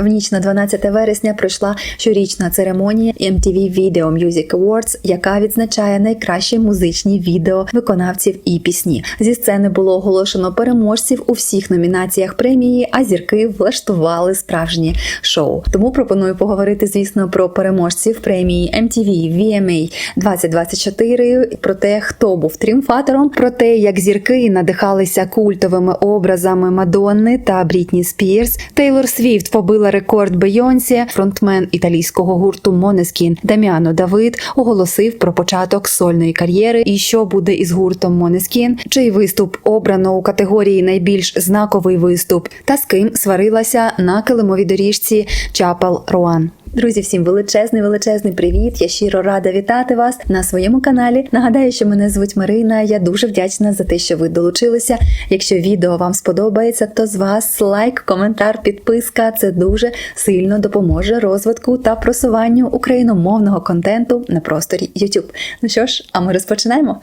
В ніч на 12 вересня пройшла щорічна церемонія MTV Video Music Awards, яка відзначає найкращі музичні відео виконавців і пісні. Зі сцени було оголошено переможців у всіх номінаціях премії, а зірки влаштували справжнє шоу. Тому пропоную поговорити, звісно, про переможців премії MTV VMA 2024, про те, хто був тріумфатором, про те, як зірки надихалися культовими образами Мадонни та Брітні Спірс. Тейлор Свіфт побила рекорд Бейонсі. Фронтмен італійського гурту Монескін Даміано Давид оголосив про початок сольної кар'єри. І що буде із гуртом Монескін, чий виступ обрано у категорії найбільш знаковий виступ, та з ким сварилася на килимовій доріжці Чапел Руан. Друзі, всім величезний величезний привіт! Я щиро рада вітати вас на своєму каналі. Нагадаю, що мене звуть Марина. Я дуже вдячна за те, що ви долучилися. Якщо відео вам сподобається, то з вас лайк, коментар, підписка. Це дуже сильно допоможе розвитку та просуванню україномовного контенту на просторі YouTube. Ну що ж, а ми розпочинаємо.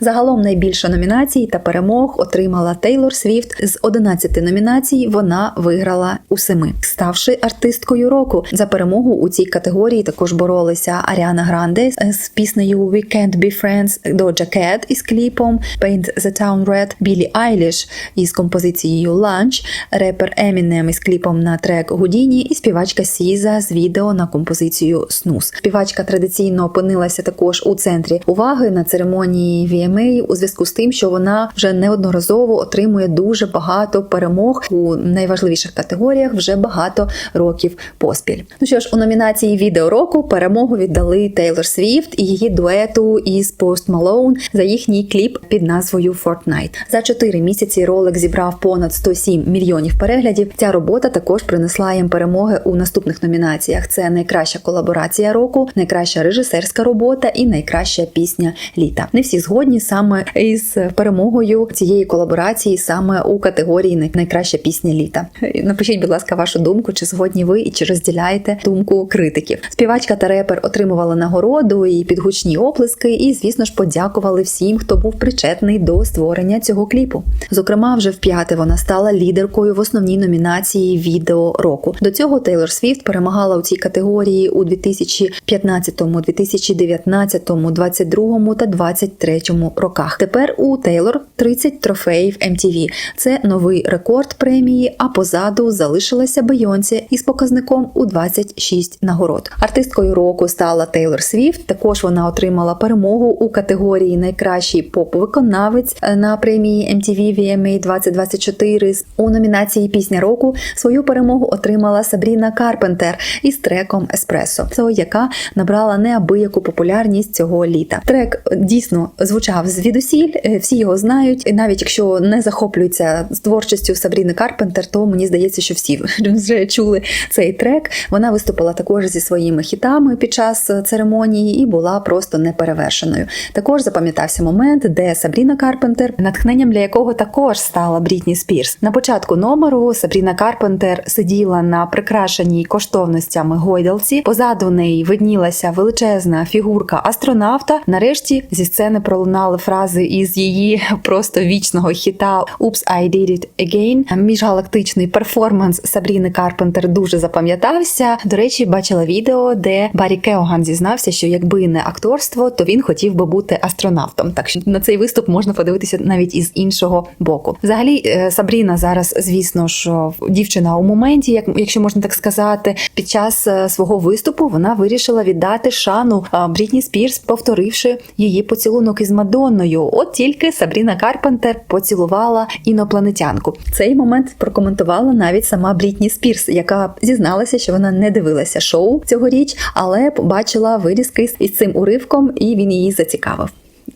Загалом найбільше номінацій та перемог отримала Тейлор Свіфт. З 11 номінацій вона виграла у семи, ставши артисткою року. За перемогу у цій категорії також боролися Аріана Гранде з піснею We Can't Be Friends, Doja Cat із кліпом Paint the Town Red, Білі Айліш із композицією Lunch, репер Eminem із кліпом на трек Гудіні і співачка Сіза з відео на композицію Snooze. Співачка традиційно опинилася також у центрі уваги на церемонії VMA у зв'язку з тим, що вона вже неодноразово отримує дуже багато перемог у найважливіших категоріях вже багато років поспіль. Ну що ж, у номінації відео року перемогу віддали Тейлор Свіфт і її дуету із Post Malone за їхній кліп під назвою Fortnite. За 4 місяці ролик зібрав понад 107 мільйонів переглядів. Ця робота також принесла їм перемоги у наступних номінаціях: це найкраща колаборація року, найкраща режисерська робота і найкраща пісня літа. Не всі згодні саме із перемогою цієї колаборації саме у категорії найкраща пісня літа. Напишіть, будь ласка, вашу думку, чи згодні ви і чи розділяєте думку критиків. Співачка та репер отримували нагороду і підгучні оплески, і, звісно ж, подякували всім, хто був причетний до створення цього кліпу. Зокрема, вже вп'яте вона стала лідеркою в основній номінації відео року. До цього Тейлор Свіфт перемагала у цій категорії у 2015, 2019, 2022 та 2023 роках. Тепер у Тейлор 30 трофеїв MTV. Це новий рекорд премії. А позаду залишилася Бейонсі із показником у 26 нагород. Артисткою року стала Тейлор Свіфт. Також вона отримала перемогу у категорії Найкращий поп-виконавець на премії MTV VMA 2024. У номінації Пісня року свою перемогу отримала Сабріна Карпентер із треком Еспресо, яка набрала неабияку популярність цього літа. Трек дійсно звучав звідусіль, е, всі його знають. І навіть якщо не захоплюються творчістю Сабріни Карпентер, то мені здається, що всі вже чули цей трек. Вона виступила також зі своїми хітами під час церемонії і була просто неперевершеною. Також запам'ятався момент, де Сабріна Карпентер, натхненням для якого також стала Брітні Спірс. На початку номеру Сабріна Карпентер сиділа на прикрашеній коштовностями гойдалці. Позаду неї виднілася величезна фігурка астронавта. Нарешті зі сцени пролунали фрази із її просто вічного хіта «Oops, I did it again». Міжгалактичний перформанс Сабріни Карпентер дуже запам'ятався. До речі, бачила відео, де Барі Кеоган зізнався, що якби не акторство, то він хотів би бути астронавтом. Так що на цей виступ можна подивитися навіть із іншого боку. Взагалі, е, Сабріна зараз, звісно ж, дівчина у моменті, як якщо можна так сказати, під час е, свого виступу вона вирішила віддати шану е, Брітні Спірс, повторивши її поцілунок із Мадонною. От тільки Сабріна Карпентер поцілувала інопланетянку. Цей момент прокоментувала навіть сама Брітні Спірс, яка зізналася, що вона не дивилася шоу цьогоріч, але побачила вирізки із цим уривком, і він її зацікавив.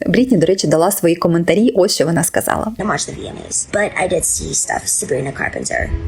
Брітні, до речі, дала свої коментарі. Ось що вона сказала. I watched the VMAs, but I did see stuff. Sabrina.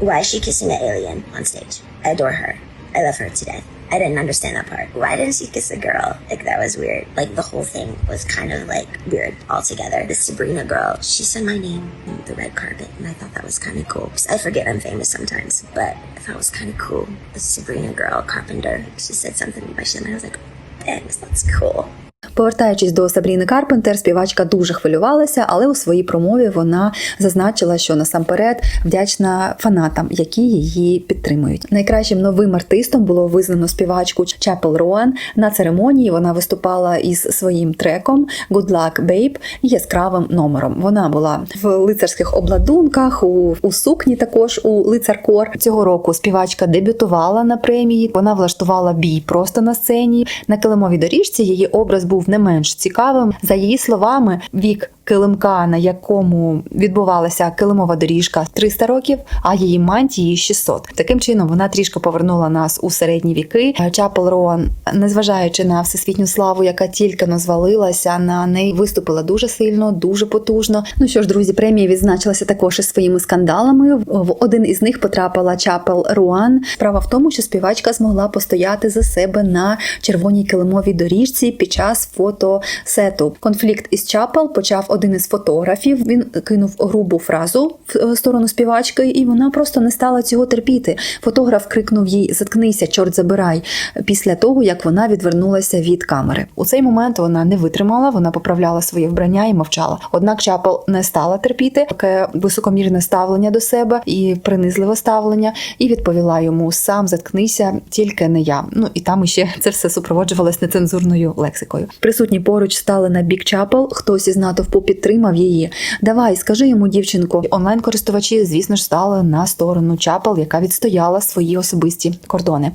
Why is she kissing an alien on stage? I adore her. I love her to death. I didn't understand that part. Why didn't she kiss a girl? Like that was weird. Like the whole thing was kind of like weird altogether. The Sabrina girl, she said my name on the red carpet, and I thought that was kind of cool. Cause I forget I'm famous sometimes, but I thought it was kind of cool. The Sabrina girl, Carpenter, she said something by Shem, and I was like, thanks, that's cool. Повертаючись до Сабріни Карпентер, співачка дуже хвилювалася, але у своїй промові вона зазначила, що насамперед вдячна фанатам, які її підтримують. Найкращим новим артистом було визнано співачку Чапел Роан. На церемонії вона виступала із своїм треком Good Luck Babe яскравим номером. Вона була в лицарських обладунках, у, у сукні також у лицаркор. Цього року співачка дебютувала на премії. Вона влаштувала бій просто на сцені. На килимовій доріжці її образ був не менш цікавим. За її словами, вік килимка, на якому відбувалася килимова доріжка 300 років, а її мантії 600. Таким чином вона трішки повернула нас у середні віки. Чапел Роан, незважаючи на всесвітню славу, яка тільки но звалилася, на неї виступила дуже сильно, дуже потужно. Ну що ж, друзі, премія відзначилася також із своїми скандалами. В один із них потрапила Чапел Руан. Справа в тому, що співачка змогла постояти за себе на червоній килимовій доріжці під час фотосету. Конфлікт із Чапел почав один із фотографів. Він кинув грубу фразу в е, сторону співачки, і вона просто не стала цього терпіти. Фотограф крикнув їй Заткнися, чорт забирай після того, як вона відвернулася від камери. У цей момент вона не витримала, вона поправляла своє вбрання і мовчала. Однак Чапел не стала терпіти таке високомірне ставлення до себе і принизливе ставлення, і відповіла йому сам заткнися, тільки не я. Ну і там іще це все супроводжувалось нецензурною лексикою. Присутні поруч стали на бік Чапел. Хтось із натовпу підтримав її. Давай, скажи йому, дівчинку. Онлайн користувачі, звісно ж, стали на сторону Чапел, яка відстояла свої особисті кордони.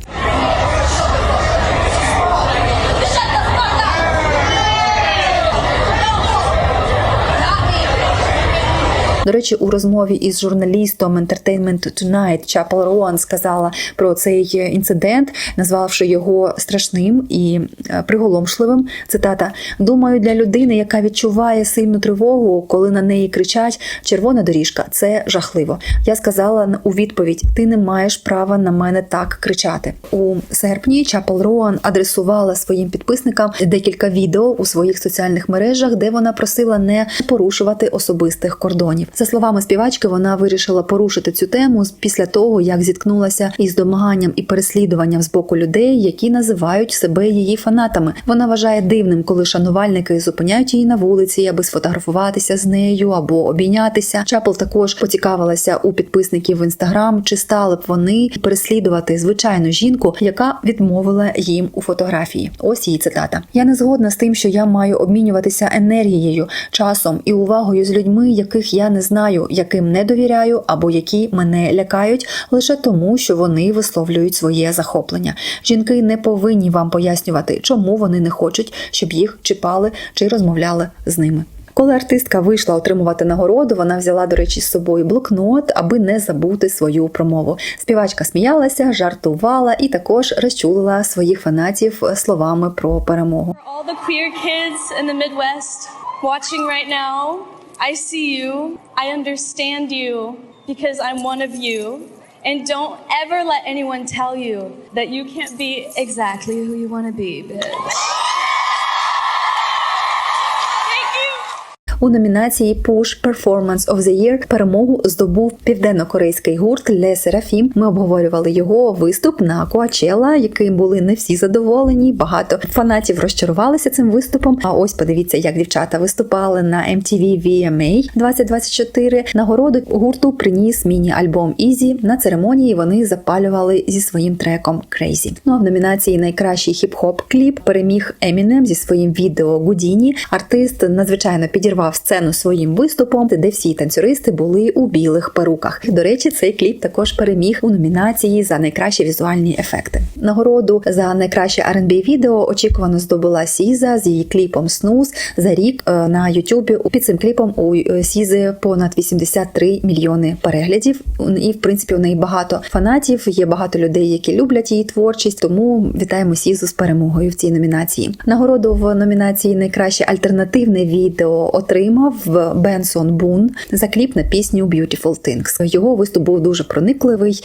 До речі, у розмові із журналістом Entertainment Tonight Чапел Роан сказала про цей інцидент, назвавши його страшним і е, приголомшливим. Цитата: Думаю, для людини, яка відчуває сильну тривогу, коли на неї кричать червона доріжка, це жахливо. Я сказала у відповідь: Ти не маєш права на мене так кричати. У серпні Чапел Роан адресувала своїм підписникам декілька відео у своїх соціальних мережах, де вона просила не порушувати особистих кордонів. За словами співачки, вона вирішила порушити цю тему після того, як зіткнулася із домаганням і переслідуванням з боку людей, які називають себе її фанатами. Вона вважає дивним, коли шанувальники зупиняють її на вулиці, аби сфотографуватися з нею або обійнятися. Чапел також поцікавилася у підписників в інстаграм, чи стали б вони переслідувати звичайну жінку, яка відмовила їм у фотографії. Ось її цитата: Я не згодна з тим, що я маю обмінюватися енергією, часом і увагою з людьми, яких я не знаю, яким не довіряю, або які мене лякають, лише тому, що вони висловлюють своє захоплення. Жінки не повинні вам пояснювати, чому вони не хочуть, щоб їх чіпали чи розмовляли з ними. Коли артистка вийшла отримувати нагороду, вона взяла, до речі, з собою блокнот, аби не забути свою промову. Співачка сміялася, жартувала і також розчулила своїх фанатів словами про перемогу. All the queer kids in the Midwest watching right now, I see you. I understand you because I'm one of you. And don't ever let anyone tell you that you can't be exactly who you want to be, bitch. У номінації Push Performance of the Year перемогу здобув південно-корейський гурт Le Seraphim. Ми обговорювали його виступ на Coachella, яким були не всі задоволені. Багато фанатів розчарувалися цим виступом. А ось подивіться, як дівчата виступали на MTV VMA 2024. Нагороду гурту приніс міні-альбом Easy. На церемонії вони запалювали зі своїм треком Crazy. Ну а в номінації Найкращий хіп-хоп кліп переміг Eminem зі своїм відео Гудіні. Артист надзвичайно підірвав сцену своїм виступом, де всі танцюристи були у білих перуках. До речі, цей кліп також переміг у номінації за найкращі візуальні ефекти. Нагороду за найкраще R&B відео очікувано здобула Сіза з її кліпом Snooze за рік е, на Ютубі. Під цим кліпом у е, Сізи понад 83 мільйони переглядів. І в принципі у неї багато фанатів. Є багато людей, які люблять її творчість. Тому вітаємо Сізу з перемогою в цій номінації. Нагороду в номінації Найкраще альтернативне відео отримав Бенсон Бун за кліп на пісню Beautiful Things. Його виступ був дуже проникливий.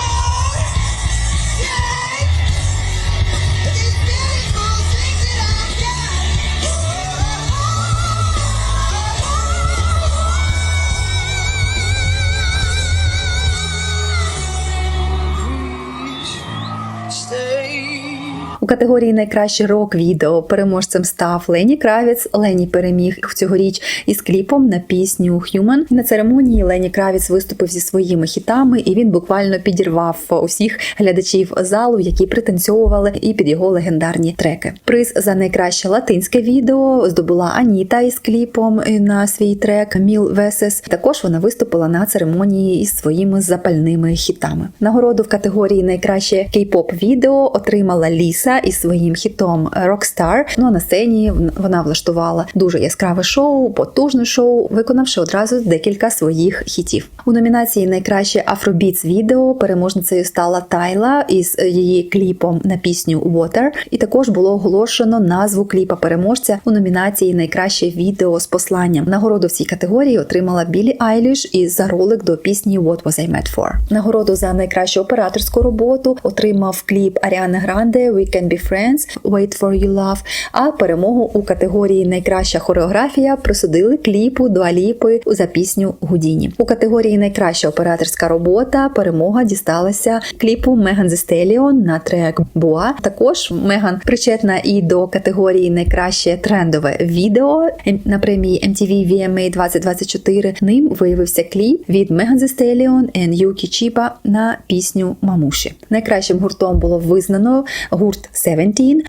У категорії найкраще рок відео переможцем став Лені Кравіц. Лені переміг цьогоріч із кліпом на пісню Human. На церемонії Лені Кравіц виступив зі своїми хітами, і він буквально підірвав усіх глядачів залу, які пританцьовували і під його легендарні треки. Приз за найкраще латинське відео здобула Аніта із кліпом на свій трек Міл Весес. Також вона виступила на церемонії із своїми запальними хітами. Нагороду в категорії найкраще кей-поп відео отримала Ліса із своїм хітом Rockstar. Ну а на сцені вона влаштувала дуже яскраве шоу, потужне шоу, виконавши одразу декілька своїх хітів. У номінації найкраще Afrobeats відео переможницею стала Тайла із її кліпом на пісню Water. І також було оголошено назву кліпа переможця у номінації Найкраще відео з посланням. Нагороду в цій категорії отримала Білі Айліш і за ролик до пісні What Was I Made For. Нагороду за найкращу операторську роботу отримав кліп Аріани Гранде We Can Be Friends Wait For You Love, а перемогу у категорії Найкраща хореографія присудили кліпу Дуаліпи за пісню Гудіні. У категорії Найкраща операторська робота перемога дісталася кліпу Меган Stallion на трек Буа. Також Меган причетна і до категорії Найкраще трендове відео на премії MTV VMA 2024. Ним виявився кліп від Stallion і Юкі Чіпа на пісню Мамуші. Найкращим гуртом було визнано гурт 17.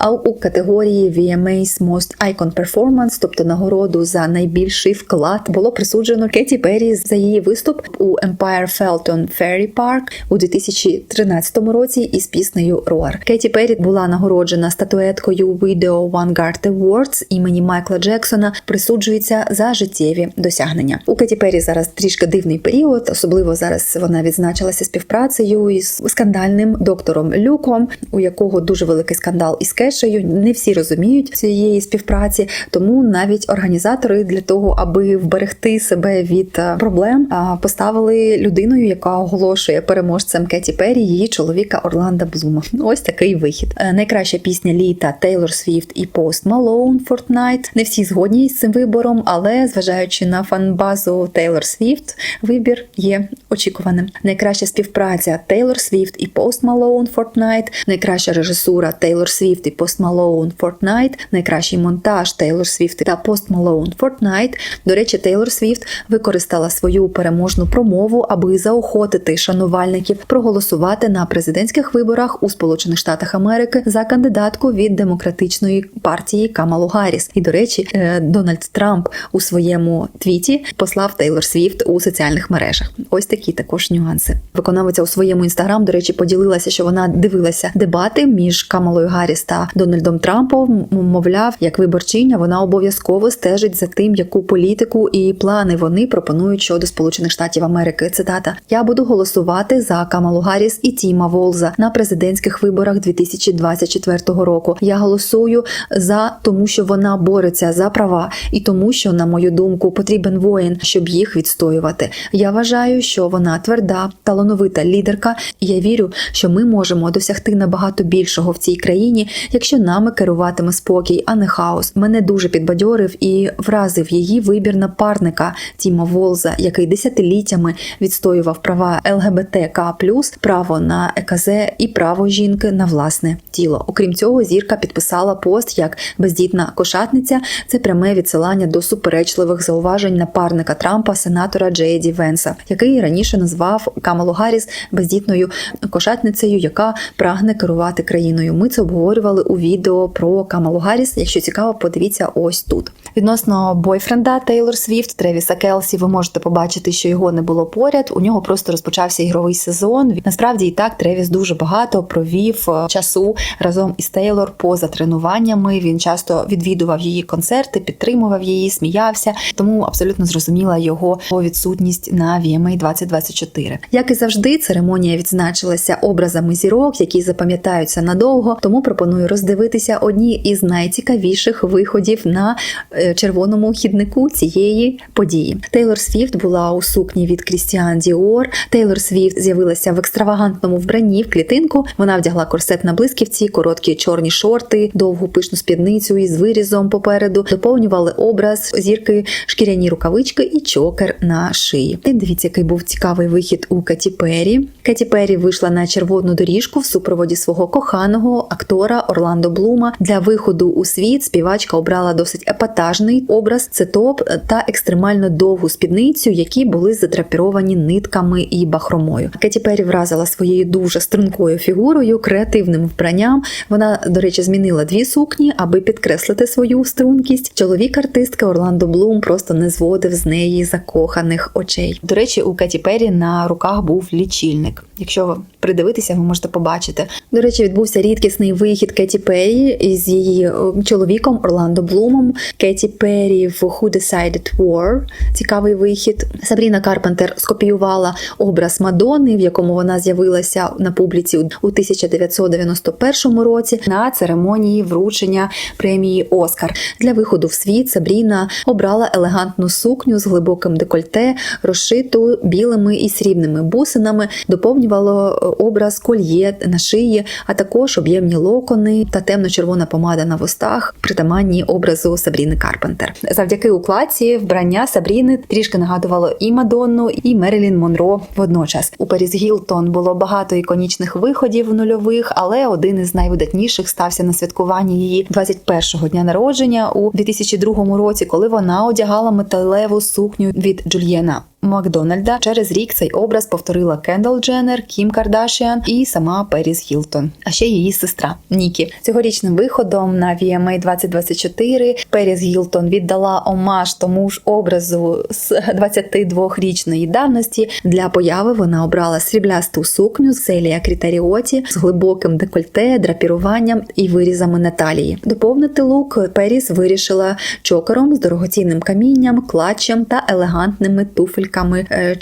А у категорії VMA's Most Icon Performance, тобто нагороду за найбільший вклад, було присуджено Кеті Перрі за її виступ у Empire Felton Ferry Park у 2013 році із піснею Roar. Кеті Перрі була нагороджена статуеткою Video Vanguard Awards імені Майкла Джексона. Присуджується за життєві досягнення. У Кеті Перрі зараз трішки дивний період, особливо зараз вона відзначилася співпрацею із скандальним доктором Люком, у якого дуже великий скандал із кешею. Не всі розуміють цієї співпраці, тому навіть організатори для того, аби вберегти себе від е, проблем, поставили людиною, яка оголошує переможцем Кеті Перрі, її чоловіка Орланда Блума. Ось такий вихід. Е, Найкраща пісня літа Тейлор Свіфт і Пост Малоун Fortnite. Не всі згодні з цим вибором, але зважаючи на фанбазу Тейлор Свіфт, вибір є очікуваним. Найкраща співпраця Тейлор Свіфт і Пост Малоун Fortnite. Найкраща режисура Тейлор Свіфт і Post Malone Fortnite, найкращий монтаж Тейлор Свіфт та Post Malone Fortnite. До речі, Тейлор Свіфт використала свою переможну промову, аби заохотити шанувальників проголосувати на президентських виборах у Сполучених Штатах Америки за кандидатку від демократичної партії Камалу Гарріс. І до речі, е, Дональд Трамп у своєму твіті послав Тейлор Свіфт у соціальних мережах. Ось такі також нюанси. Виконавиця у своєму інстаграм, до речі, поділилася, що вона дивилася дебати між Камалою Гарріс та Дональдом Трампом, мовляв, як виборчиня, вона обов'язково стежить за тим, яку політику і плани вони пропонують щодо Сполучених Штатів Америки. Цитата: Я буду голосувати за Камалу Гарріс і Тіма Волза на президентських виборах 2024 року. Я голосую за тому, що вона бореться за права, і тому, що, на мою думку, потрібен воїн, щоб їх відстоювати. Я вважаю, що вона тверда, талановита лідерка, я вірю, що ми можемо досягти набагато більшого в цій країні, якщо нами керуватиме спокій, а не хаос. Мене дуже підбадьорив і вразив її вибір напарника Тіма Волза, який десятиліттями відстоював права ЛГБТК+, право на ЕКЗ і право жінки на власне тіло. Окрім цього, зірка підписала пост як бездітна кошатниця. Це пряме відсилання до суперечливих зауважень напарника Трампа, сенатора Джейді Венса, який раніше назвав Камалу Гарріс бездітною кошатницею, яка прагне керувати країною. Ми це обговорювали у відео про Камалу Гарріс. Якщо цікаво, подивіться ось тут. Відносно бойфренда Тейлор Свіфт, Тревіса Келсі, ви можете побачити, що його не було поряд. У нього просто розпочався ігровий сезон. Насправді і так Тревіс дуже багато провів е, часу разом із Тейлор поза тренуваннями. Він часто відвідував її концерти, підтримував її, сміявся. Тому абсолютно зрозуміла його відсутність на VMA 2024. Як і завжди, церемонія відзначилася образами зірок, які запам'ятаються надовго. Тому пропоную роздивитися одні із найцікавіших виходів на е, червоному хіднику цієї події. Тейлор Свіфт була у сукні від Крістіан Діор. Тейлор Свіфт з'явилася в екстравагантному вбранні в клітинку. Вона вдягла корсет на блисківці, короткі чорні шорти, довгу пишну спідницю із вирізом попереду, доповнювали образ зірки, шкіряні рукавички і чокер на шиї. І дивіться, який був цікавий вихід у Кеті Перрі. Кеті Перрі вийшла на червону доріжку в супроводі свого коханого актора Орландо Блума. Для виходу у світ співачка обрала досить епатажний образ. Це топ та екстремально довгу спідницю, які були задрапіровані нитками і бахромою. Кеті Перрі вразила своєю дуже стрункою фігурою, креативним вбранням. Вона, до речі, змінила дві сукні, аби підкреслити свою стрункість. Чоловік артистки Орландо Блум просто не зводив з неї закоханих очей. До речі, у Кеті Перрі на руках був лічильник. Якщо придивитися, ви можете побачити. До речі, відбувся рідкісний вихід Кеті Перрі із її е, чоловіком Орландо Блумом. Кеті Перрі в Who Decided War. Цікавий вихід. Сабріна Карпентер скопіювала образ Мадонни, в якому вона з'явилася на публіці у 1991 році на церемонії вручення премії Оскар. Для виходу в світ Сабріна обрала елегантну сукню з глибоким декольте, розшиту білими і срібними бусинами, доповнювало е, образ кольє на шиї, а також об'ємні локони та темно-червона помада на вустах, притаманні образу Сабріни Карпентер. Завдяки укладці вбрання Сабріни трішки нагадувало і Мадонну, і Мерилін Монро водночас. У Періс Гілтон було багато іконічних виходів нульових, але один із найвидатніших стався на святкуванні її 21-го дня народження у 2002 році, коли вона одягала металеву сукню від Джульєна. Макдональда через рік цей образ повторила Кендал Дженнер, Кім Кардашіан і сама Періс Гілтон, а ще її сестра Нікі. Цьогорічним виходом на VMA 2024 Періс Гілтон віддала омаж тому ж образу з 22-річної давності. Для появи вона обрала сріблясту сукню з Селія Крітаріоті з глибоким декольте, драпіруванням і вирізами на талії. Доповнити лук Періс вирішила чокером з дорогоцінним камінням, клатчем та елегантними туфельками е.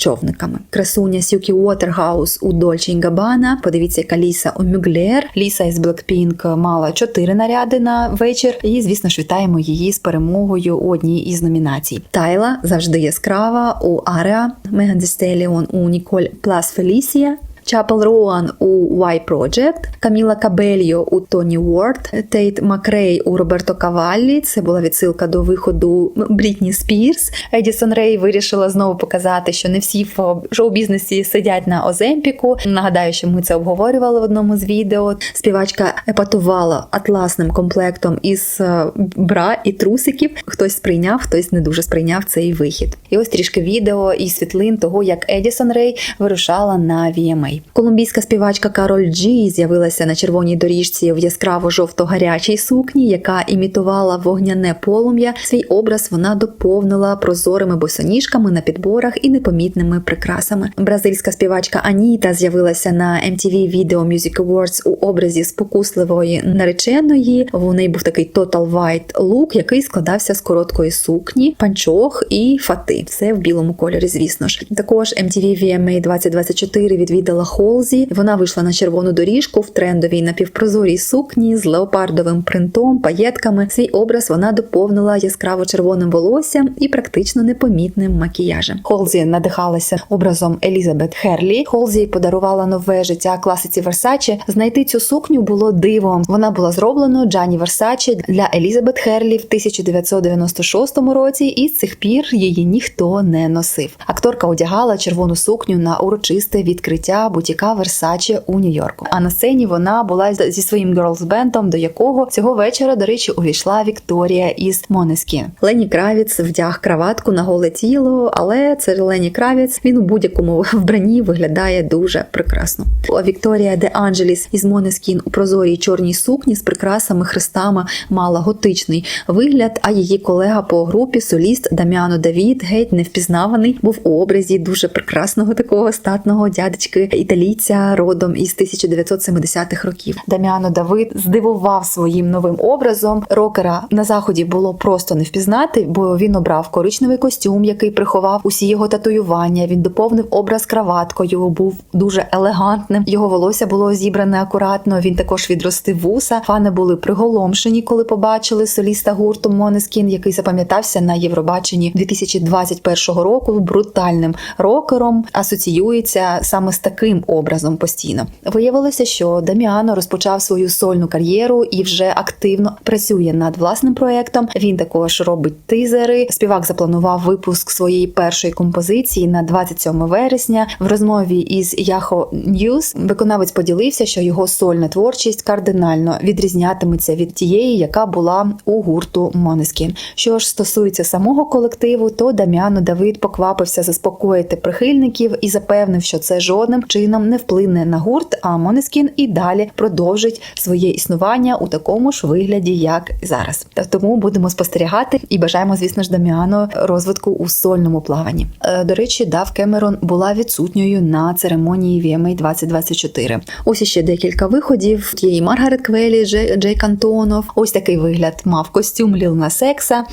Красуня Сюкі Уотергаус у Дольче Габана. Подивіться, яка Ліса у Мюглер. Ліса із Blackpink мала чотири наряди на вечір. І, звісно ж, вітаємо її з перемогою у одній із номінацій. Тайла завжди яскрава у Ареа, Меган Thee у Ніколь Плас Фелісія. Чапел Роан у Y Project, Каміла Кабельо у Тоні Уорд, Тейт Макрей у Роберто Каваллі. Це була відсилка до виходу Брітні Спірс. Едісон Рей вирішила знову показати, що не всі в шоу-бізнесі сидять на Оземпіку. Нагадаю, що ми це обговорювали в одному з відео. Співачка епатувала атласним комплектом із е, бра і трусиків. Хтось сприйняв, хтось не дуже сприйняв цей вихід. І ось трішки відео і світлин того, як Едісон Рей вирушала на VMA. Колумбійська співачка Кароль Джі з'явилася на червоній доріжці в яскраво жовто-гарячій сукні, яка імітувала вогняне полум'я. Свій образ вона доповнила прозорими босоніжками на підборах і непомітними прикрасами. Бразильська співачка Аніта з'явилася на MTV Video Music Awards у образі спокусливої нареченої. У неї був такий total white лук, який складався з короткої сукні, панчох і фати. Все в білому кольорі, звісно ж. Також MTV VMA 2024 відвідала Холзі. Вона вийшла на червону доріжку в трендовій напівпрозорій сукні з леопардовим принтом, паєтками. Свій образ вона доповнила яскраво червоним волоссям і практично непомітним макіяжем. Холзі надихалася образом Елізабет Херлі. Холзі подарувала нове життя класиці Версаче. Знайти цю сукню було дивом. Вона була зроблена Джані Версаче для Елізабет Херлі в 1996 році, і з цих пір її ніхто не носив. Акторка одягала червону сукню на урочисте відкриття бутіка Версаче у Нью-Йорку. А на сцені вона була зі своїм герлс-бендом, до якого цього вечора, до речі, увійшла Вікторія із Монескін. Лені Кравіц вдяг краватку на голе тіло, але це Лені Кравіц. Він у будь-якому вбранні виглядає дуже прекрасно. Вікторія де Анджеліс із Монескін у прозорій чорній сукні з прикрасами хрестами мала готичний вигляд. А її колега по групі, соліст Даміано Давід, геть невпізнаваний, був у образі дуже прекрасного такого статного дядечки італійця родом із 1970-х років. Даміано Давид здивував своїм новим образом. Рокера на заході було просто не впізнати, бо він обрав коричневий костюм, який приховав усі його татуювання. Він доповнив образ краваткою, був дуже елегантним. Його волосся було зібране акуратно. Він також відростив вуса. Фани були приголомшені, коли побачили соліста гурту Монескін, який запам'ятався на Євробаченні 2021 року. Брутальним рокером асоціюється саме з таким образом постійно. Виявилося, що Даміано розпочав свою сольну кар'єру і вже активно працює над власним проектом. Він також робить тизери. Співак запланував випуск своєї першої композиції на 27 вересня. В розмові із Yahoo News виконавець поділився, що його сольна творчість кардинально відрізнятиметься від тієї, яка була у гурту Måneskin. Що ж стосується самого колективу, то Дам'яно Давид поквапився заспокоїти прихильників і запевнив, що це жодним чином не вплине на гурт. А Måneskin і далі продовжить своє існування у такому ж вигляді, як зараз. Тому будемо спостерігати і бажаємо, звісно ж, Даміано розвитку у сольному плаванні. Е, До речі, Дав Кемерон була відсутньою на церемонії VMA 2024. Ось іще декілька виходів. Є і Маргарет Квелі, Джей, Джей Кантонов. Ось такий вигляд мав костюм Ліл Насекса.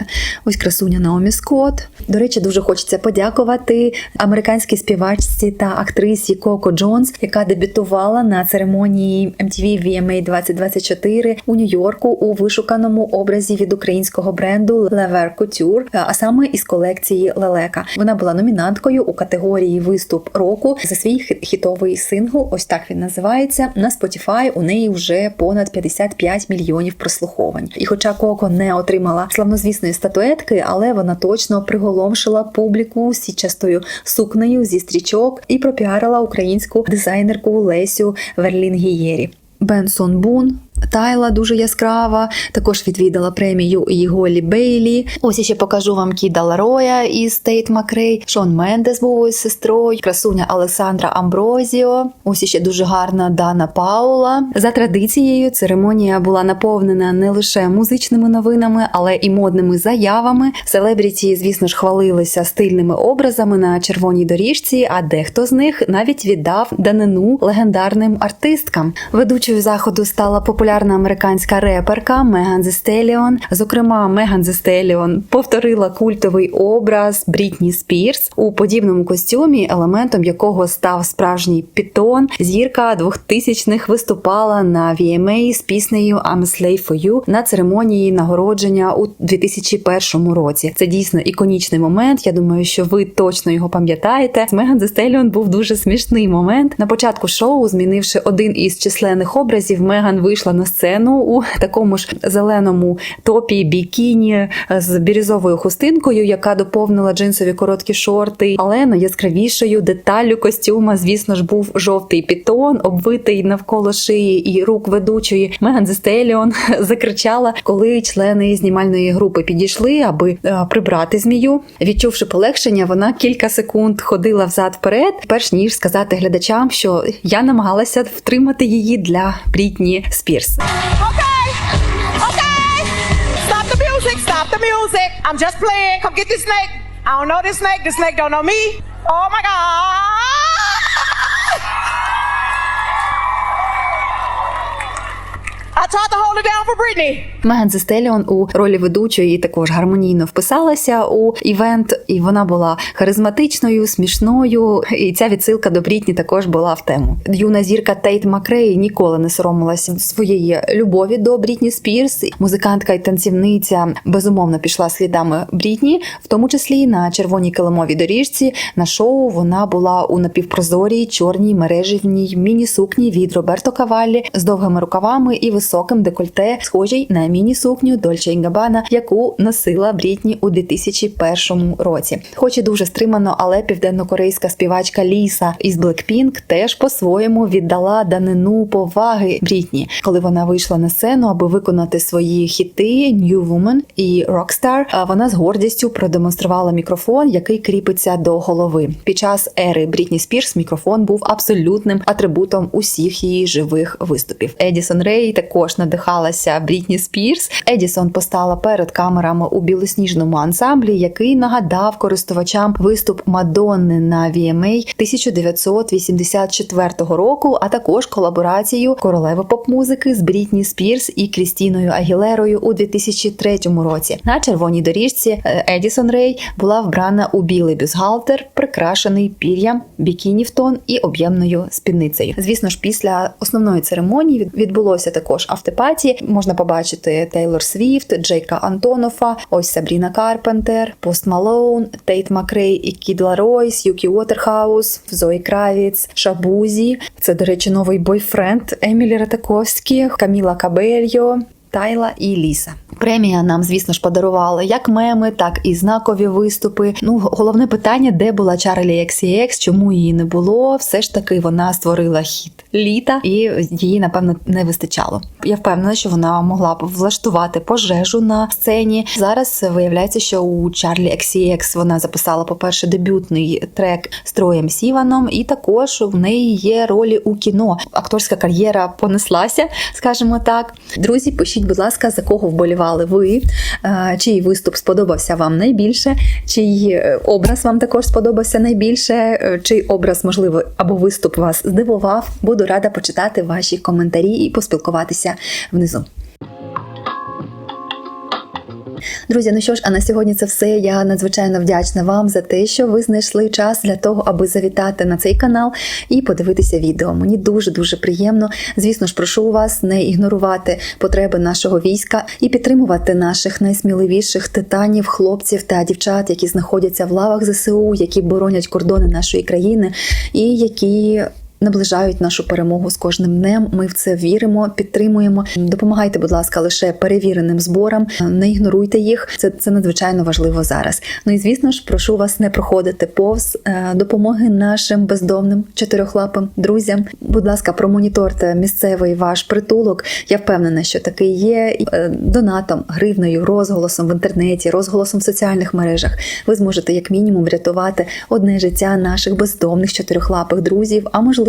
Ось красуня Наомі Скотт. До речі, дуже хочеться подякувати американській співачці та актрисі Коко Джонс, яка дебютувала на церемонії MTV VMA 2024 у Нью-Йорку у вишуканому образі від українського бренду Lever Couture, а саме із колекції Лелека. Вона була номінанткою у категорії виступ року за свій хітовий сингл. Ось так він називається. На Spotify у неї вже понад 55 мільйонів прослуховань. І хоча Коко не отримала славнозвісної статуетки, але вона точно приголомшила публіку січастою сукнею зі стрічок і пропіарила українську дизайнерку Лесю Верлінгієрі. Бенсон Бун. Тайла дуже яскрава, також відвідала премію і Голі Бейлі. Ось іще покажу вам Кіда Лароя із Стейт Макрей, Шон Мендес був із сестрою, красуня Олександра Амброзіо. Ось іще дуже гарна Дана Паула. За традицією, церемонія була наповнена не лише музичними новинами, але і модними заявами. Селебріті, звісно ж, хвалилися стильними образами на червоній доріжці, а дехто з них навіть віддав данину легендарним артисткам. Ведучою заходу стала популярна американська реперка Меган Зі Стеліон. Зокрема, Меган Зі Стеліон повторила культовий образ Брітні Спірс у подібному костюмі, елементом якого став справжній пітон. Зірка 2000-х виступала на VMA з піснею I'm a Slave for You на церемонії нагородження у 2001 році. Це дійсно іконічний момент. Я думаю, що ви точно його пам'ятаєте. З Меган Зі Стеліон був дуже смішний момент. На початку шоу, змінивши один із численних образів, Меган вийшла на сцену у такому ж зеленому топі бікіні з бірюзовою хустинкою, яка доповнила джинсові короткі шорти. Але найяскравішою деталлю костюма, звісно ж, був жовтий пітон, обвитий навколо шиї і рук ведучої. Меган Зі Стеліон закричала, коли члени знімальної групи підійшли, аби е, прибрати змію. Відчувши полегшення, вона кілька секунд ходила взад вперед, перш ніж сказати глядачам, що я намагалася втримати її для Брітні Спірс. Okay, okay. Stop the music, stop the music. I'm just playing. Come get this snake. I don't know this snake. This snake don't know me. Oh my God. I tried to hold. Меган Зі Стеліон у ролі ведучої також гармонійно вписалася у івент, і вона була харизматичною, смішною. І ця відсилка до Брітні також була в тему. Юна зірка Тейт Макрей ніколи не соромилася своєї любові до Брітні Спірс. Музикантка і танцівниця безумовно пішла слідами Брітні, в тому числі на червоній килимовій доріжці. На шоу вона була у напівпрозорій чорній мережівній міні-сукні від Роберто Каваллі з довгими рукавами і високим декольте, схожій на міні-сукню Дольче Габана, яку носила Брітні у 2001 році. Хоч і дуже стримано, але південнокорейська співачка Ліса із Blackpink теж по-своєму віддала данину поваги Брітні, коли вона вийшла на сцену, аби виконати свої хіти New Woman і Rockstar. Вона з гордістю продемонструвала мікрофон, який кріпиться до голови. Під час ери Брітні Спірс мікрофон був абсолютним атрибутом усіх її живих виступів. Едісон Рей також надихалася Брітні Спірс. Едісон постала перед камерами у білосніжному ансамблі, який нагадав користувачам виступ Мадонни на VMA 1984 року, а також колаборацію королеви поп-музики з Брітні Спірс і Крістіною Агілерою у 2003 році. На червоній доріжці е, Едісон Рей була вбрана у білий бюстгальтер, прикрашений пір'ям, бікіні в тон і об'ємною спідницею. Звісно ж, після основної церемонії відбулося також автопаті. Можна побачити Тейлор Свіфт, Джейка Антонофа, ось Сабріна Карпентер, Пост Малоун, Тейт Макрей і Кід Ларойс, Юкі Уотерхаус, Зої Кравіц, Шабузі. Це, до речі, новий бойфренд Емілі Ратаковські, Каміла Кабельо. Тайла і Ліса. Премія нам, звісно ж, подарувала як меми, так і знакові виступи. Ну, головне питання, де була Чарлі XCX, чому її не було. Все ж таки вона створила хіт літа, і її, напевно, не вистачало. Я впевнена, що вона могла б влаштувати пожежу на сцені. Зараз виявляється, що у Чарлі XCX вона записала, по-перше, дебютний трек з Троєм Сіваном, і також в неї є ролі у кіно. Акторська кар'єра понеслася, скажімо так. Друзі, пишіть, будь ласка, за кого вболівали ви, е, чий виступ сподобався вам найбільше, чий е, образ вам також сподобався найбільше, е, чий образ, можливо, або виступ вас здивував. Буду рада почитати ваші коментарі і поспілкуватися внизу. Друзі, ну що ж, а на сьогодні це все. Я надзвичайно вдячна вам за те, що ви знайшли час для того, аби завітати на цей канал і подивитися відео. Мені дуже дуже приємно. Звісно ж, прошу вас не ігнорувати потреби нашого війська і підтримувати наших найсміливіших титанів, хлопців та дівчат, які знаходяться в лавах ЗСУ, які боронять кордони нашої країни і які наближають нашу перемогу з кожним днем. Ми в це віримо, підтримуємо. Допомагайте, будь ласка, лише перевіреним зборам, не ігноруйте їх. Це, це надзвичайно важливо зараз. Ну і звісно ж, прошу вас не проходити повз е, допомоги нашим бездомним чотирьохлапим друзям. Будь ласка, промоніторте місцевий ваш притулок. Я впевнена, що такий є е, донатом, гривнею, розголосом в інтернеті, розголосом в соціальних мережах. Ви зможете як мінімум врятувати одне життя наших бездомних чотирьохлапих друзів, а можливо,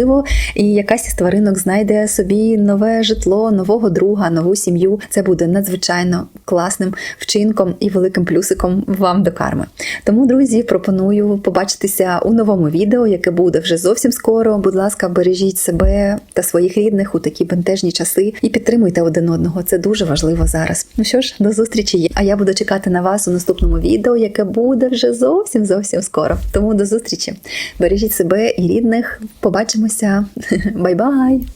і якась із тваринок знайде собі нове житло, нового друга, нову сім'ю. Це буде надзвичайно класним вчинком і великим плюсиком вам до карми. Тому, друзі, пропоную побачитися у новому відео, яке буде вже зовсім скоро. Будь ласка, бережіть себе та своїх рідних у такі бентежні часи і підтримуйте один одного. Це дуже важливо зараз. Ну що ж, до зустрічі. А я буду чекати на вас у наступному відео, яке буде вже зовсім зовсім скоро. Тому до зустрічі. Бережіть себе і рідних. Побачимося. Бай-бай!